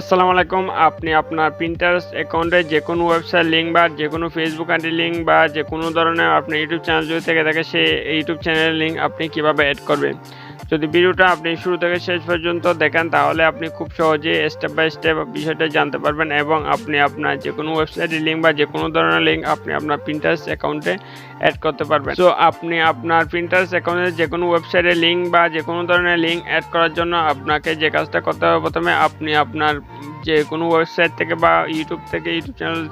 আসসালামু আলাইকুম। আপনি আপনার প্রিন্টার্স অ্যাকাউন্টে যে কোনো ওয়েবসাইট লিঙ্ক বা যে কোনো ফেসবুক আইডি লিঙ্ক বা যে কোনো ধরনের আপনি ইউটিউব চ্যানেল যদি থেকে থাকে সেই ইউটিউব চ্যানেলের লিঙ্ক আপনি কীভাবে অ্যাড করবেন? যদি ভিডিওটা আপনি শুরু থেকে শেষ পর্যন্ত দেখেন, তাহলে আপনি খুব সহজে স্টেপ বাই স্টেপ বিষয়টা জানতে পারবেন এবং আপনি আপনার যে কোনো ওয়েবসাইটের লিঙ্ক বা যে কোনো ধরনের লিঙ্ক আপনি আপনার প্রিন্টার্স অ্যাকাউন্টে অ্যাড করতে পারবেন। সো আপনি আপনার প্রিন্টার্স অ্যাকাউন্টে যে কোনো ওয়েবসাইটের লিঙ্ক বা যে কোনো ধরনের লিঙ্ক অ্যাড করার জন্য আপনাকে যে কাজটা করতে হবে প্রথমে আপনি আপনার যে কোনো ওয়েবসাইট থেকে বা ইউটিউব থেকে ইউটিউব চ্যানেল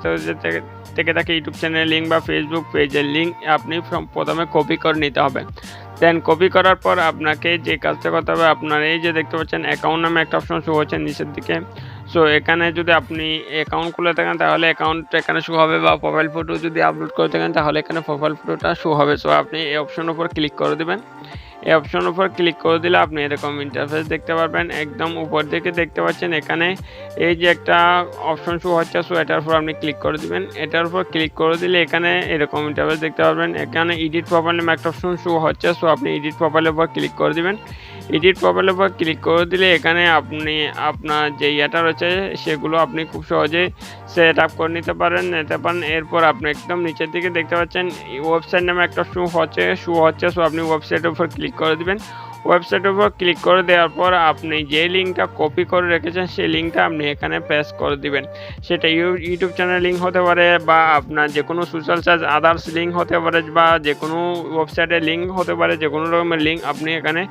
থেকে থেকে ইউটিউব চ্যানেলের লিঙ্ক বা ফেসবুক পেজের লিঙ্ক আপনি প্রথমে কপি করে নিতে হবে। দেন কপি করার পর আপনাকে যে কাজটা করতে হবে, আপনার এই যে দেখতে পাচ্ছেন অ্যাকাউন্ট নামে একটা অপশন শো হচ্ছে নিচের দিকে। সো এখানে যদি আপনি অ্যাকাউন্ট খুলে থাকেন, তাহলে অ্যাকাউন্ট এখানে শো হবে বা প্রোফাইল ফটো যদি আপলোড করে থাকেন, তাহলে এখানে প্রোফাইল ফটোটা শো হবে। সো আপনি এই অপশন উপর ক্লিক করে দেবেন। এই অপশন উপর ক্লিক করে দিলে আপনি এরকম ইন্টারফেস দেখতে পারবেন। একদম উপর দিকে দেখতে পাচ্ছেন এখানে এই যে একটা অপশন শো হচ্ছে সো এটার উপর আপনি ক্লিক করে দিবেন। এটার উপর ক্লিক করে দিলে এখানে এরকম ইন্টারফেস দেখতে পারবেন। এখানে এডিট নামে একটা অপশন শো হচ্ছে সো আপনি এডিট প্রোফাইলের উপর ক্লিক করে দিবেন। এডিট প্রোফাইলের উপর ক্লিক করে দিলে এখানে আপনি, আপনার যে ইয়েটা রয়েছে সেগুলো আপনি খুব সহজে সেট আপ করে নিতে পারেন নিতে পারেন। এরপর আপনি একদম নিচের দিকে দেখতে পাচ্ছেন ওয়েবসাইট নামে একটা শু হচ্ছে শু হচ্ছে সো আপনি ওয়েবসাইটের উপর ক্লিক করে দিবেন। ওয়েবসাইটের উপর ক্লিক করে দেওয়ার পর আপনি যে লিঙ্কটা কপি করে রেখেছেন, সেই লিঙ্কটা আপনি এখানে পেস্ট করে দিবেন। সেটা ইউ- ইউটিউব চ্যানেল লিঙ্ক হতে পারে বা আপনার যে কোনো সোশ্যাল সার্চ আদার্স লিঙ্ক হতে পারে বা যে কোনো ওয়েবসাইটের লিঙ্ক হতে পারে যে কোনো রকমের লিঙ্ক আপনি এখানে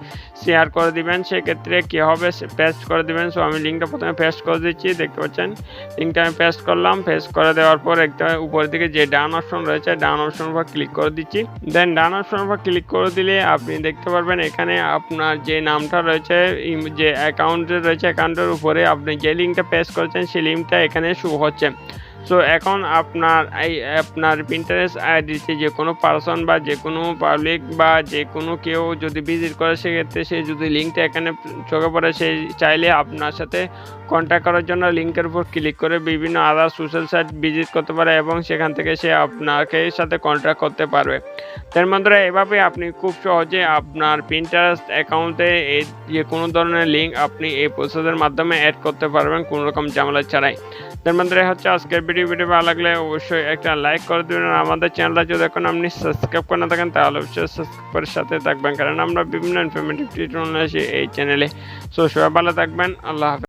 শেয়ার করে দিবেন। সেক্ষেত্রে কী হবে? পেস্ট করে দিবেন। সো আমি লিঙ্কটা প্রথমে পেস্ট করে দিচ্ছি। দেখতে পাচ্ছেন? লিঙ্কটা আমি পেস্ট করলাম। পেস্ট করে দেওয়ার পর একটা উপরের দিকে যে ডান অপশন রয়েছে, ডান অপশন উপর ক্লিক করে দিচ্ছি। দেন ডান অপশন উপর ক্লিক করে দিলে আপনি দেখতে পারবেন এখানে আপনার যে নামটা রয়েছে যে অ্যাকাউন্টে রয়েছে অ্যাকাউন্টের উপরে আপনি যে লিঙ্কটা পেস্ট করেছেন, সেই লিঙ্কটা এখানে শো হচ্ছে। সো এখন আপনার এই, আপনার প্রিন্টারেস্ট আইডিতে যে কোনো পার্সন বা যে কোনো পাবলিক বা যে কোনো কেউ যদি ভিজিট করে, সেক্ষেত্রে সে যদি লিঙ্কটা এখানে চোখে পড়ে, সে চাইলে আপনার সাথে কন্ট্যাক্ট করার জন্য লিঙ্কের উপর ক্লিক করে বিভিন্ন আদার সোশ্যাল সাইট ভিজিট করতে পারে এবং সেখান থেকে সে আপনাকে সাথে কন্ট্যাক্ট করতে পারবে। তার মধ্যে এভাবে আপনি খুব সহজে আপনার প্রিন্টারেস্ট অ্যাকাউন্টে এই যে কোনো ধরনের লিঙ্ক আপনি এই প্রসেসের মাধ্যমে অ্যাড করতে পারবেন, কোনো রকম ঝামেলা ছাড়াই। তার মধ্যে হচ্ছে আজকের ভিডিও ভিডিও ভালো লাগলে অবশ্যই একটা লাইক করে দেবেন। আর আমাদের চ্যানেলটা যদি এখন আপনি সাবস্ক্রাইব করে না থাকেন, তাহলে অবশ্যই সাবস্ক্রাইব করে সাথে থাকবেন। কারণ আমরা বিভিন্ন ইনফরমেটিভ টিউটোরিয়াল আসি এই চ্যানেলে সো সবাই ভালো থাকবেন। আল্লাহ হাফেজ।